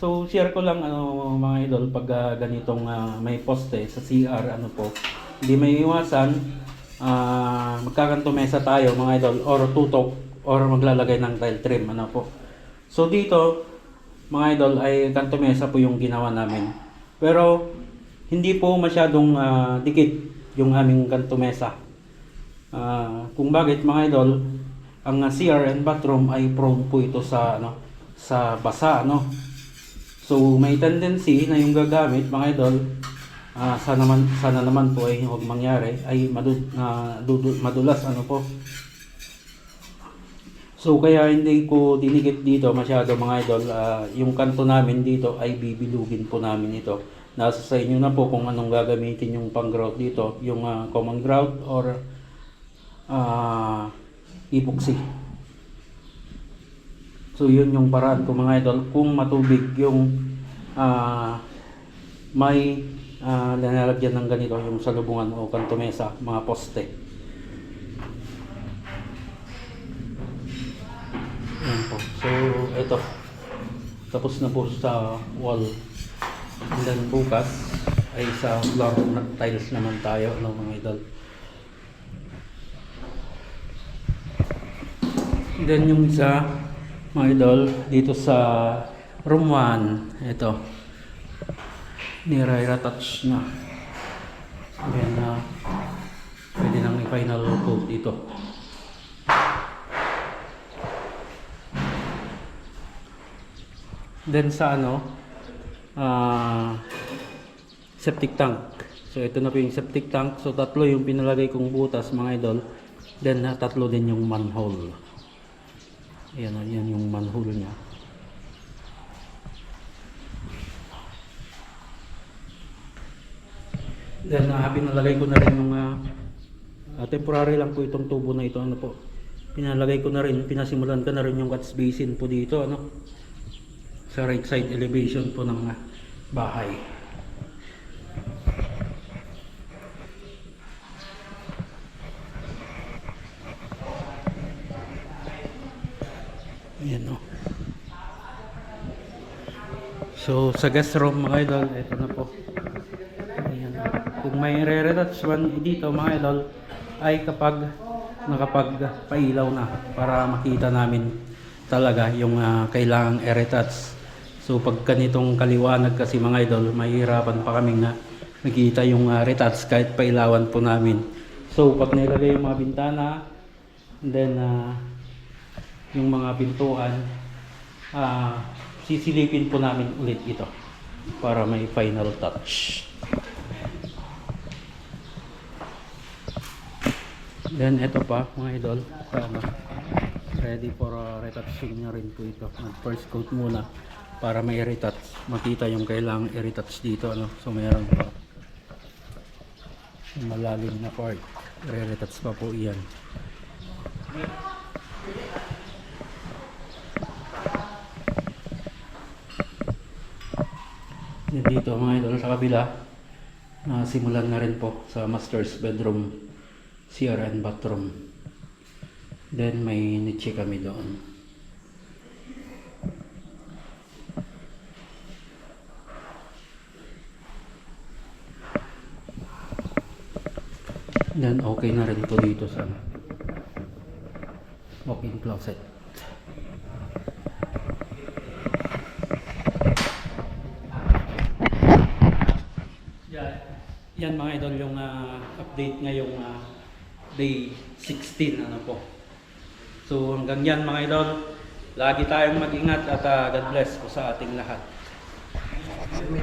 So share ko lang ano mga idol pag ah, ganitong ah, may poste sa CR ano po. Hindi may iwasan ah magkakanto mesa tayo mga idol or tutok or maglalagay ng tile trim ano po. So dito mga idol ay kanto mesa po yung ginawa namin. Pero hindi po masyadong ah, dikit yung aming kanto mesa. Ah, kung bakit mga idol, ang ah, CR and bathroom ay prone po ito sa ano sa basa ano. So may tendency na yung gagamit mga idol ah, sana naman sana naman po ay huwag mangyari ay madu, na madulas ano po. So kaya hindi ko dinikit dito masyado mga idol. Ah, yung kanto namin dito ay bibilugin po namin ito. Nasa sa inyo na po kung anong gagamitin yung pang grout dito, yung ah, common grout or ah epoxy. So yun yung paraan ko mga idol kung matubig yung ah may ah, lalagyan ng ganito yung salubungan o kantomesa, mga poste. Yan po. So ito. Tapos na po sa wall. And then bukas ay sa floor tiles naman tayo ng mga idol. Then yung isa, mga idol, dito sa room 1, ito. Nire-retouch na. Then, na pwede nang i-final coat dito. Then sa ano, ah septic tank. So ito na po yung septic tank. So tatlo yung pinalagay kong butas mga idol. Then ah, tatlo din yung manhole. Ayan, ah, yan yung manhole niya. Then uh, pinalagay ko na rin yung ah, ah, temporary lang po itong tubo na ito ano po. Pinalagay ko na rin, pinasimulan ko na rin yung catch basin po dito ano. Sa right side elevation po ng ah, bahay. Ayan o. So, sa guest room mga idol, ito na po. Ayan. Kung may re-retouch man dito mga idol, ay kapag nakapagpailaw na para makita namin talaga yung ah, kailangang i-retouch. So, pag ganitong kaliwanag kasi mga idol, mahirapan pa kami na nakita yung uh, retouch kahit pailawan po namin. So, pag nilagay yung mga bintana, then ah, yung mga pintuan, ah, sisilipin po namin ulit ito para may final touch. Then ito pa mga idol, ano, ready for uh, retouching na rin po ito. Mag first coat muna para may retouch, makita yung kailangang i-retouch dito. Ano? So mayroon pa malalim na part. Re-retouch pa po iyan. Dito mga idol sa kabila. Na simulan na rin po sa master's bedroom CR and bathroom. Then may niche kami doon. Then okay na rin po dito sa walk-in closet Yan, yan mga idol yung ah, update ngayong ah, day 16 ano po. So hanggang yan mga idol, lagi tayong mag-ingat at ah, God bless po sa ating lahat.